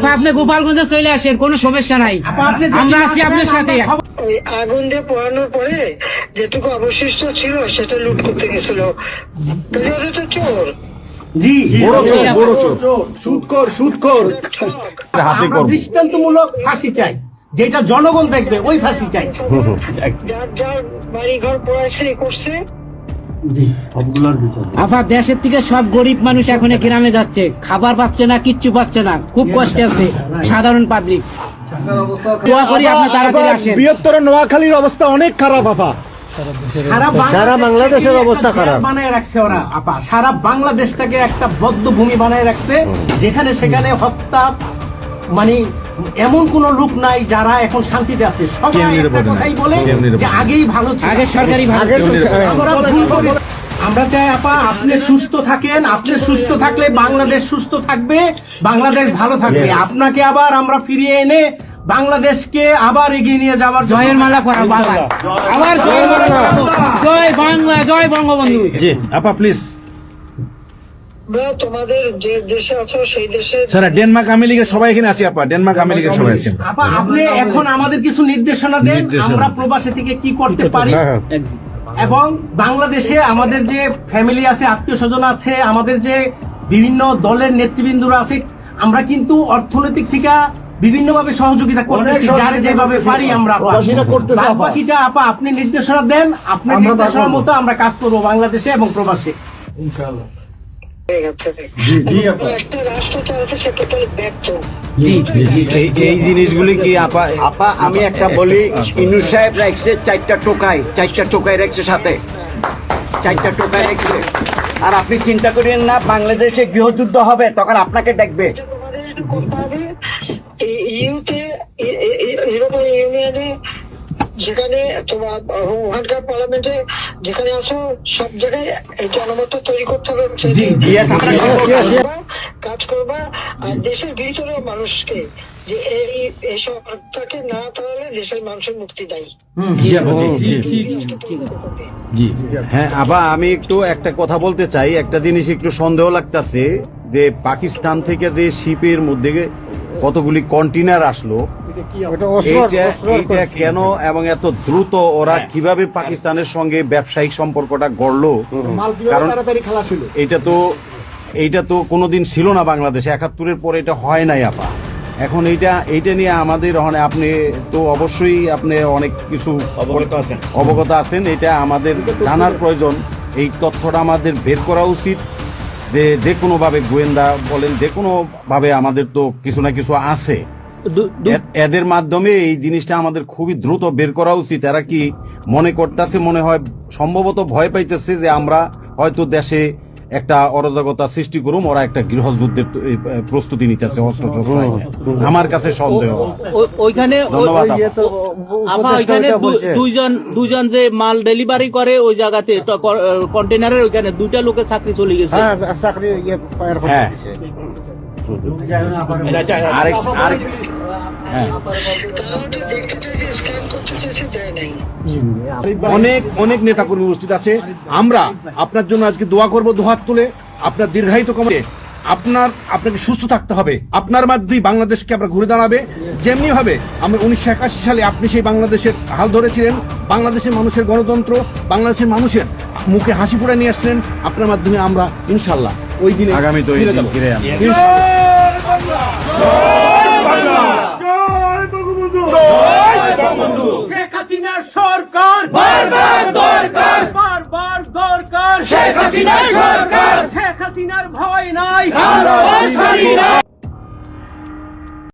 আপা আপনি গোপালগঞ্জে চলে আসেন কোনো সমস্যা নাই। আমরা আছি আপনার সাথে। ওই আগুন দিয়ে পোড়ানোর পরে যেটুকু অবশিষ্ট ছিল সেটা লুট করতে গেছিল। চোর। জি বড় চোর বড় চোর। সুদখোর সুদখোর হাতে আমরা দৃষ্টান্তমূলক ফাঁসি চাই। যেটা জনগণ দেখবে ওই ফাঁসি চাই। যার যার বাড়ি ঘর পড়াইছে এ করছে আপা দেশের থেকে সব গরিব মানুষ এখন গ্রামে যাচ্ছে। খাবার পাচ্ছে না কিচ্ছু পাচ্ছে না। খুব কষ্টে আছে সাধারণ পাবলিক দোয়া করি আপনি তাড়াতাড়ি আসেন। বৃহত্তর নোয়াখালীর অবস্থা অনেক খারাপ আপা সারা বাংলাদেশের অবস্থা খারাপ। বানায় রাখছে ওরা আপা সারা বাংলাদেশটাকে একটা বদ্ধ ভূমি বানায় রাখছে যেখানে সেখানে হত্যা মানে এমন কোন লোক নাই যারা এখন শান্তিতে আছে। সবাই একটা কথাই বলে যে আগেই ভালো ছিল। আগে সরকারি। আমরা ভুল করি। আমরা চাই আপা আপনি সুস্থ থাকেন আপনি সুস্থ থাকলে বাংলাদেশ সুস্থ থাকবে বাংলাদেশ ভালো থাকবে। আপনাকে আবার আমরা ফিরিয়ে এনে বাংলাদেশকে আবার এগিয়ে নিয়ে যাওয়ার জয়ের মালা বাবা। আবার জয় বাংলা জয় বাংলা জয় বঙ্গবন্ধু। জি আপা প্লিজ আমরা তোমাদের যে দেশে আছো সেই দেশে স্যার ডেনমার্ক আমেরিকা সবাই এখানে আছি আপা। ডেনমার্ক আমেরিকা সবাই আছেন আপা আপনি এখন আমাদের কিছু নির্দেশনা দেন আমরা প্রবাসী থেকে কি করতে পারি। এবং বাংলাদেশে আমাদের যে ফ্যামিলি আছে আত্মীয় স্বজন আছে আমাদের যে বিভিন্ন দলের নেতৃবৃন্দরা আছে আমরা কিন্তু অর্থনৈতিক থেকে বিভিন্ন ভাবে সহযোগিতা করতেছি যার যেভাবে পারি আমরা। বাকিটা আপা আপনি নির্দেশনা দেন আপনার নির্দেশনা মতো আমরা কাজ করব বাংলাদেশে এবং প্রবাসে। হয়ে এই এই জিনিসগুলি কি আপা আপা আমি একটা বলি ইনু সাহেব রাখছে চারটা টোকাই চারটা টোকাই রাখছে সাথে। চারটা টোকাই রাখছে। আর আপনি চিন্তা করেন না বাংলাদেশে গৃহযুদ্ধ হবে তখন আপনাকে দেখবে। ইউতে যেখানে তোমার ওখানকার পার্লামেন্টে যেখানে আসো সব জায়গায় এই জনমত তৈরি করতে হবে কাজ করবা, আর দেশের ভিতরে মানুষকে যে এই এই সরকারকে না তাহলে দেশের মানুষের মুক্তি দেয় হ্যাঁ আবা আমি একটু একটা কথা বলতে চাই একটা জিনিস একটু সন্দেহ লাগতেছে যে পাকিস্তান থেকে যে শিপের মধ্যে কতগুলি কন্টেনার আসলো এইটা এইটা কেন এবং এত দ্রুত ওরা কীভাবে পাকিস্তানের সঙ্গে ব্যবসায়িক সম্পর্কটা গড়লো? কারণ তাড়াতাড়ি খেলা এইটা তো এইটা তো কোনোদিন ছিল না বাংলাদেশে। একাত্তরের পরে এটা হয় নাই আপা। এখন এইটা এইটা নিয়ে আমাদের ওখানে আপনি তো অবশ্যই আপনি অনেক কিছু অবগত আছেন। অবগত আছেন। এটা আমাদের জানার প্রয়োজন। এই তথ্যটা আমাদের বের করা উচিত। যে যে কোনোভাবে গোয়েন্দা বলেন যে কোনোভাবে আমাদের তো কিছু না কিছু আছে। এদের মাধ্যমে এই জিনিসটা আমাদের খুবই দ্রুত বের করা উচিত। এরা কি মনে করতেছে মনে হয় সম্ভবত ভয় পাইতেছে যে আমরা হয়তো দেশে একটা অরাজকতা সৃষ্টি করুম ওরা একটা গৃহযুদ্ধের প্রস্তুতি নিতেছে অস্ত্র আমার কাছে সন্দেহ। ওইখানে ওইখানে দুইজন দুইজন যে মাল ডেলিভারি করে ওই জায়গাতে কন্টেনারের ওইখানে দুইটা লোকের চাকরি চলে গেছে। হ্যাঁ চাকরি ইয়ে হ্যাঁ। অনেক অনেক নেতাকর্মী উপস্থিত আছে। আমরা আপনার জন্য আজকে দোয়া করব দুহাত তুলে। আপনার দীর্ঘায়িত কমে আপনার, আপনাকে সুস্থ থাকতে হবে। আপনার মাধ্যমেই বাংলাদেশকে আমরা ঘুরে দাঁড়াবে। যেমনি ভাবে আমরা উনিশশো একাশি সালে আপনি সেই বাংলাদেশের হাল ধরেছিলেন। বাংলাদেশের মানুষের গণতন্ত্র, বাংলাদেশের মানুষের মুখে হাসি ফুটে নিয়ে আসছিলেন আপনার মাধ্যমে আমরা ইনশাল্লাহ ওই দিনে আগামী তো ফিরে দিন ফিরে আনব। সরকার বারবার দরকার। বারবার দরকার। শেখ হাসিনার সরকার। শেখ হাসিনার ভয় নাই।